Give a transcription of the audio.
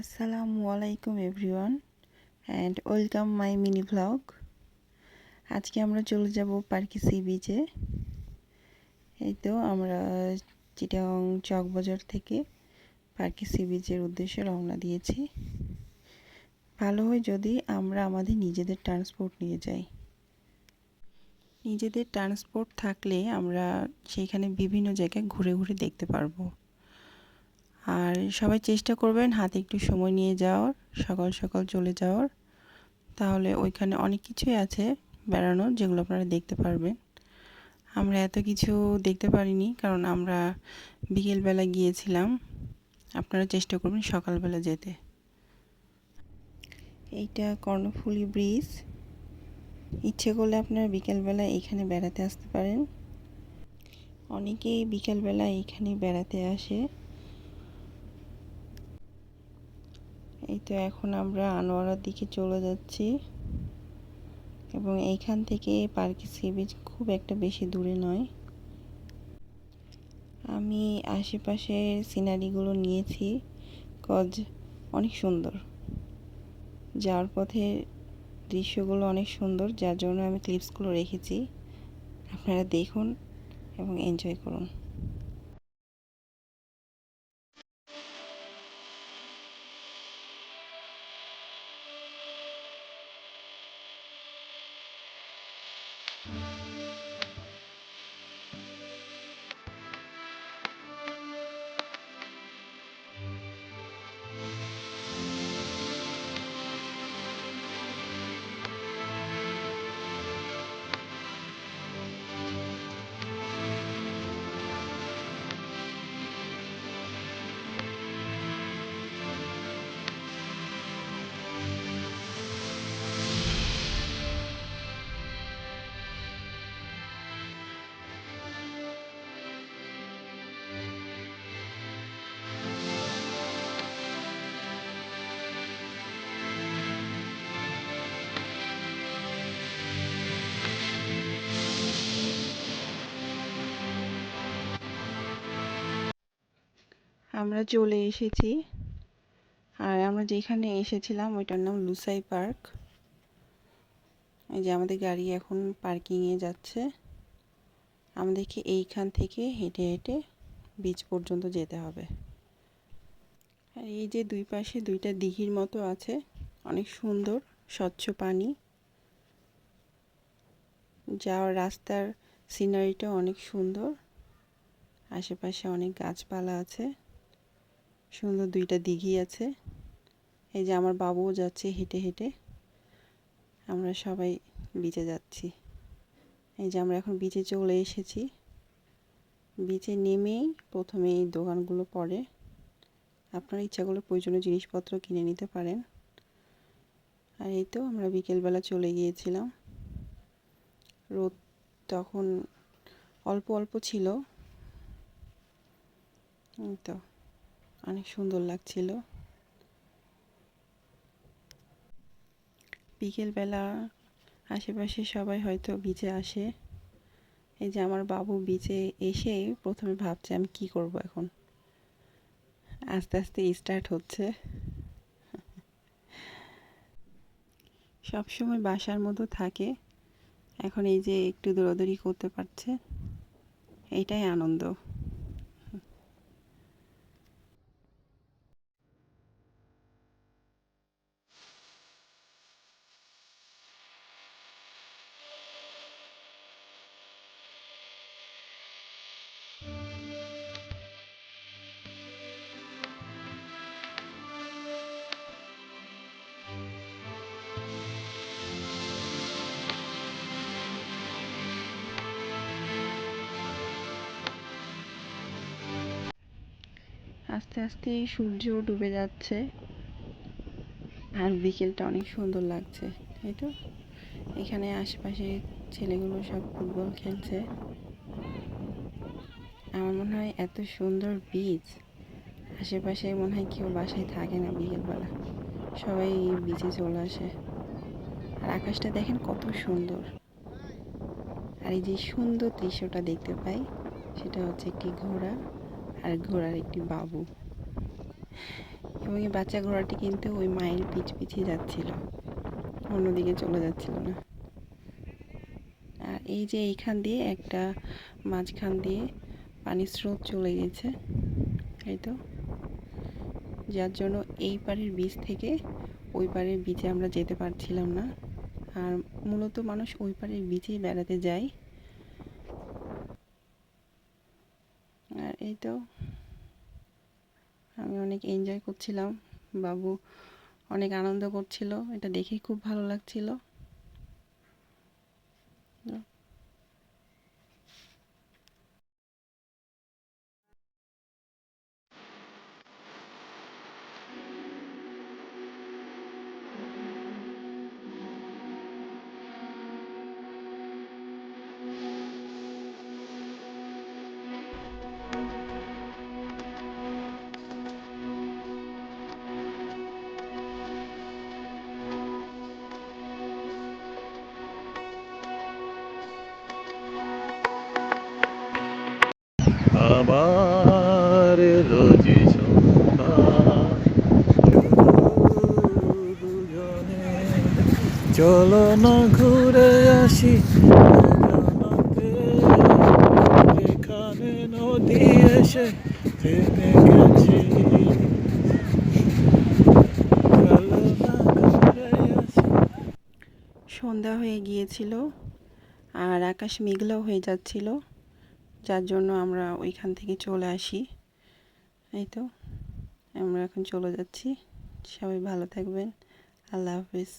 আসসালামু আলাইকুম everyone and welcome my mini vlog আজকে আমরা চলে যাব পার্কি সি বিচে। এই তো আমরা চিটাং চকবাজার থেকে পার্কি সি বিচের উদ্দেশ্যে রওনা দিয়েছি। ভালো হয় যদি আমরা আমাদের নিজেদের ট্রান্সপোর্ট নিয়ে যাই। নিজেদের ট্রান্সপোর্ট থাকলে আমরা সেইখানে বিভিন্ন জায়গায় ঘুরে ঘুরে দেখতে পারব। আর সবাই চেষ্টা করবেন হাতে একটু সময় নিয়ে যাওয়ার, সকাল সকাল চলে যাওয়ার। তাহলে ওইখানে অনেক কিছুই আছে বেড়ানোর যেগুলো আপনারা দেখতে পারবেন। আমরা এত কিছু দেখতে পারিনি কারণ আমরা বিকেলবেলা গিয়েছিলাম। আপনারা চেষ্টা করবেন সকালবেলা যেতে। এইটা কর্ণফুলি ব্রিজ। ইচ্ছে করলে আপনারা বিকেলবেলা এখানে বেড়াতে আসতে পারেন। অনেকেই বিকেলবেলা এখানে বেড়াতে আসে। এই তো এখন আমরা আনোয়ারার দিকে চলে যাচ্ছি। এবং এইখান থেকে পার্কে সি বিচ খুব একটা বেশি দূরে নয়। আমি আশেপাশের সিনারিগুলো নিয়েছি। কজ অনেক সুন্দর। যাওয়ার পথে দৃশ্যগুলো অনেক সুন্দর, যার জন্য আমি ক্লিপসগুলো রেখেছি। আপনারা দেখুন এবং এনজয় করুন। আমরা চলে এসেছি। আর আমরা যেখানে এসেছিলাম ওইটার নাম লুসাই পার্ক। এই যে আমাদের গাড়ি এখন পার্কিংয়ে যাচ্ছে। আমাদেরকে এইখান থেকে হেঁটে হেঁটে বিচ পর্যন্ত যেতে হবে। আর এই যে দুই পাশে দুইটা দিঘির মতো আছে, অনেক সুন্দর, স্বচ্ছ পানি। যাওয়ার রাস্তার সিনারিটা অনেক সুন্দর। আশেপাশে অনেক গাছপালা আছে। সুন্দর দুইটা দিঘি আছে। এই যে আমার বাবুও যাচ্ছে হেঁটে হেঁটে। আমরা সবাই বিচে যাচ্ছি। এই যে আমরা এখন বিচে চলে এসেছি। বিচে নেমেই প্রথমে এই দোকানগুলো পড়ে। আপনার ইচ্ছা করলে প্রয়োজনীয় জিনিসপত্র কিনে নিতে পারেন। আর এই তো আমরা বিকেলবেলা চলে গিয়েছিলাম। রোদ তখন অল্প অল্প ছিল। তো। অনেক সুন্দর লাগছিল। বিকেলবেলা আশেপাশে সবাই হয়তো বিচে আসে। এই যে আমার বাবু বিচে এসে প্রথমে ভাবছে আমি কি করব এখন। আস্তে আস্তে স্টার্ট হচ্ছে। সবসময় বাসার মতো থাকে। এখন এই যে একটু দৌড়াদৌড়ি করতে পারছে, এটাই আনন্দ। আস্তে আস্তে সূর্য ডুবে যাচ্ছে। আর বিকেলটা অনেক সুন্দর লাগছে, তাই তো? এখানে আশেপাশে ছেলেগুলো সব ফুটবল খেলছে। আমার মনে হয় এত সুন্দর বীজ আশেপাশে মনে হয় কেউ বাসায় থাকে না বিকেলবেলা। সবাই বিচে চলে আসে। আর আকাশটা দেখেন কত সুন্দর। আর এই যে সুন্দর দৃশ্যটা দেখতে পাই, সেটা হচ্ছে একটি ঘোড়া। আর ঘোড়ার একটি বাবু। এবং এই বাচ্চা ঘোড়াটি কিন্তু ওই মায়ের পিছ পিছিয়ে যাচ্ছিল। অন্যদিকে চলে যাচ্ছিল না। আর এই যে এইখান দিয়ে একটা মাঝখান দিয়ে পানির স্রোত চলে গেছে এই তো? যার জন্য এই পারের বীজ থেকে ওই পারের বীজে আমরা যেতে পারছিলাম না। আর মূলত মানুষ ওই পারের বীজেই বেড়াতে যায় আর এই তো। আমি অনেক এনজয় করছিলাম। বাবু অনেক আনন্দ করছিল। এটা দেখেই খুব ভালো লাগছিল। যে সন্ধ্যা। চলো না ঘুরে আসি নদী সন্ধ্যা হয়ে গিয়েছিল আর আকাশ মেঘলাও হয়ে যাচ্ছিল। যার জন্য আমরা ওইখান থেকে চলে আসি। এই তো, আমরা এখন চলে যাচ্ছি। সবাই ভালো থাকবেন। আল্লাহ হাফিজ।